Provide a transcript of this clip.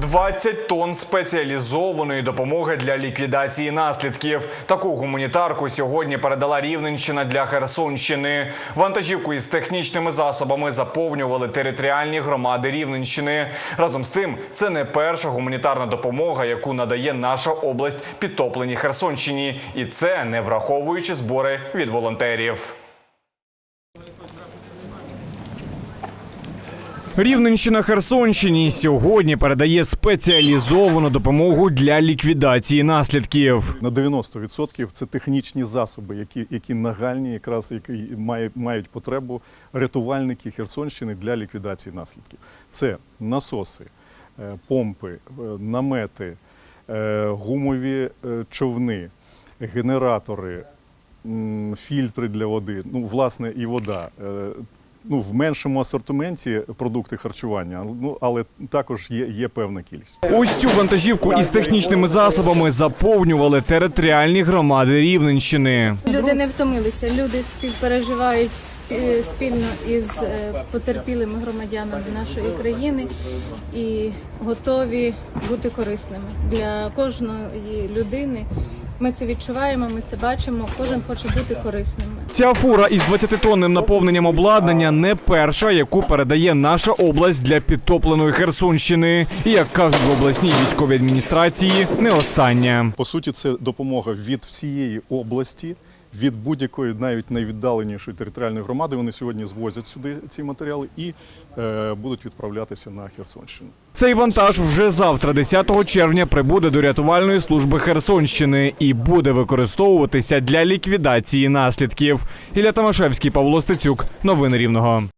20 тонн спеціалізованої допомоги для ліквідації наслідків. Таку гуманітарку сьогодні передала Рівненщина для Херсонщини. Вантажівку із технічними засобами заповнювали територіальні громади Рівненщини. Разом з тим, це не перша гуманітарна допомога, яку надає наша область підтопленій Херсонщині, і це не враховуючи збори від волонтерів. Рівненщина Херсонщині сьогодні передає спеціалізовану допомогу для ліквідації наслідків. На 90% це технічні засоби, які, які нагальні, якраз які має, мають потребу рятувальники Херсонщини для ліквідації наслідків. Це насоси, е, помпи, е, намети, е, гумові човни, генератори, фільтри для води, ну, власне, і вода. Ну, в меншому асортименті продукти харчування, ну але також є, є певна кількість. Ось цю вантажівку із технічними засобами заповнювали територіальні громади Рівненщини. Люди не втомилися. Люди співпереживають спі- спільно із е, потерпілими громадянами нашої країни і готові бути корисними для кожної людини. Ми це відчуваємо, ми це бачимо. Кожен хоче бути корисним. Ця фура із 20-тонним наповненням обладнання не перша, яку передає наша область для підтопленої Херсонщини. І як кажуть в обласній військовій адміністрації, не остання. По суті, це допомога від всієї області, від будь-якої, навіть найвіддаленішої територіальної громади. Вони сьогодні звозять сюди ці матеріали і е, будуть відправлятися на Херсонщину. Цей вантаж вже завтра, 10 червня, прибуде до рятувальної служби Херсонщини і буде використовуватися для ліквідації наслідків. Ілля Тамашевський, Павло Стецюк. Новини Рівного.